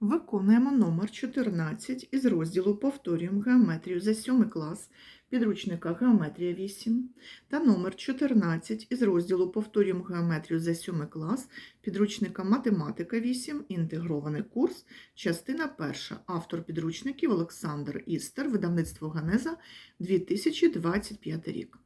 Виконуємо номер 14 із розділу Повторюємо геометрію за 7 клас підручника Геометрія 8 та номер 14 із розділу Повторюємо геометрію за 7 клас підручника Математика 8, інтегрований курс, частина 1. Автор підручників Олександр Істер, видавництво Ганеза 2025 рік.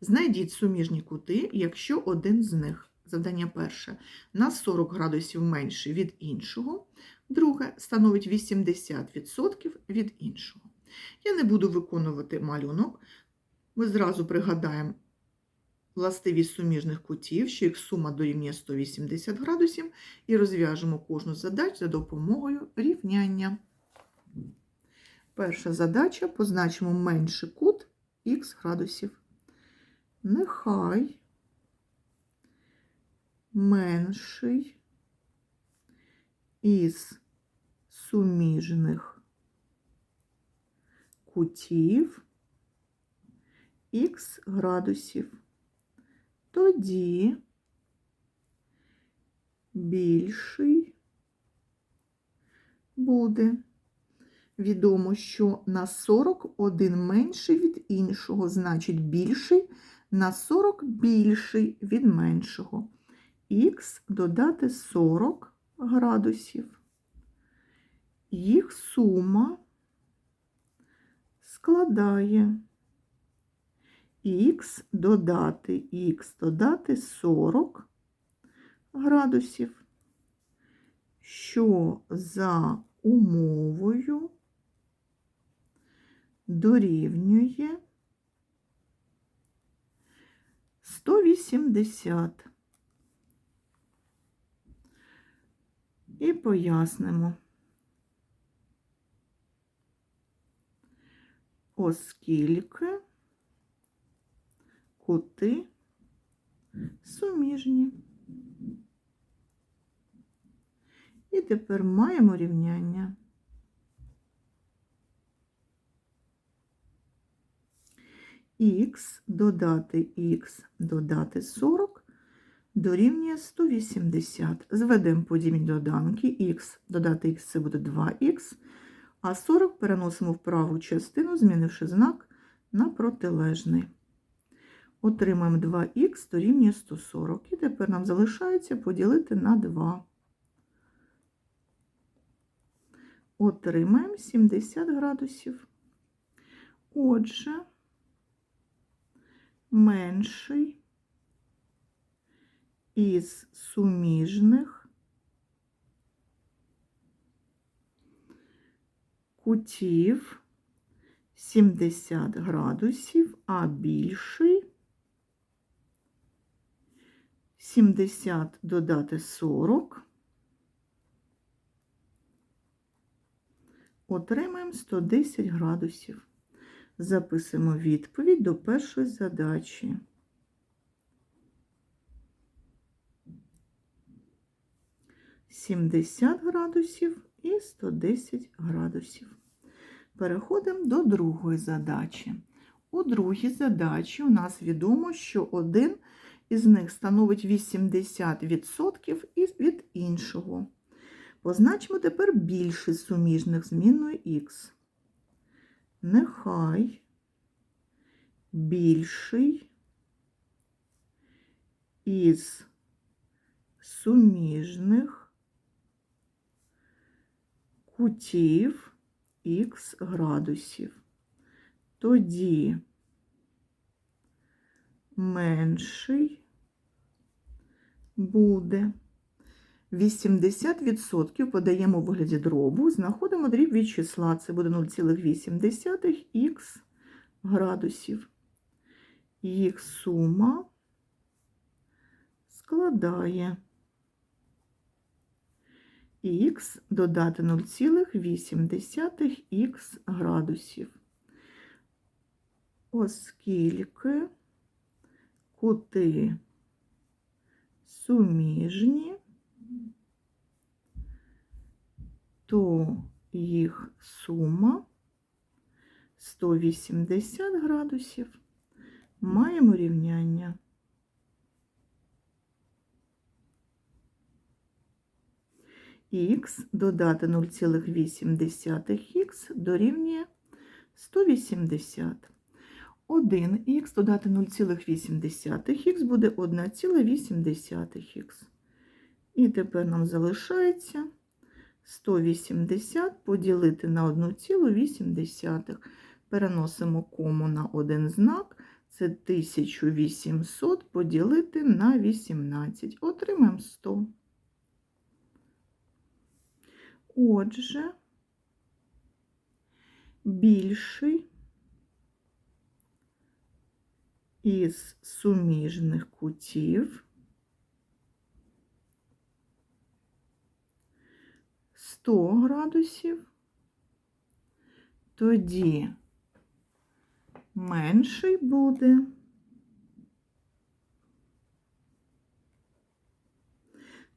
Знайдіть суміжні кути, якщо один з них, завдання перше, на 40 градусів менший від іншого, друге становить 80% від іншого. Я не буду виконувати малюнок. Ми зразу пригадаємо властивість суміжних кутів, що їх сума дорівнює 180 градусів, і розв'яжемо кожну задачу за допомогою рівняння. Перша задача позначимо менший кут х градусів. Нехай менший із суміжних кутів х градусів. Тоді більший буде. Відомо, що на 41 менший від іншого, значить більший на 40 більший від меншого. Х додати 40 градусів. Їх сума складає х додати х додати 40 градусів, що за умовою дорівнює 180. І пояснимо. Оскільки кути суміжні. І тепер маємо рівняння. Х додати х додати 40 дорівнює 180. Зведемо подібні доданки. Х додати х це буде 2х, а 40 переносимо в праву частину, змінивши знак на протилежний. Отримаємо 2х дорівнює 140. І тепер нам залишається поділити на 2. Отримаємо 70 градусів. Отже, менший із суміжних кутів 70 градусів, а більший 70 додати 40. Отримаємо 110 градусів. Записуємо відповідь до першої задачі. Сімдесят градусів і 110 градусів. Переходимо до другої задачі. У другій задачі у нас відомо, що один із них становить 80% від іншого. Позначимо тепер більше суміжних змінною х. Нехай більший із суміжних кутів х градусів. Тоді менший буде 80% подаємо у вигляді дробу, знаходимо дріб від числа, це буде 0,8 х градусів. Їх сума складає х додати 0,8 х градусів. Оскільки кути суміжні, то їх сума 180 градусів. Маємо рівняння. Х додати 0,8х дорівнює 180. 1х додати 0,8х буде 1,8х. І тепер нам залишається 180 поділити на 1,8. Переносимо кому на один знак. Це 1800 поділити на 18. Отримаємо 100. Отже, більший із суміжних кутів 100 градусів, тоді менший буде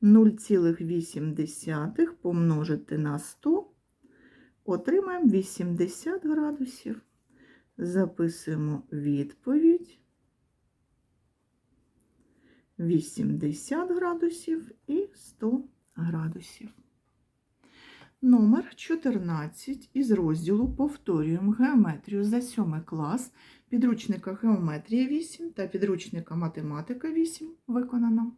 0,8 помножити на 100, отримаємо 80 градусів. Записуємо відповідь 80 градусів і 100 градусів. Номер 14 із розділу Повторюємо геометрію за 7 клас підручника Геометрія 8 та підручника Математика 8 виконано.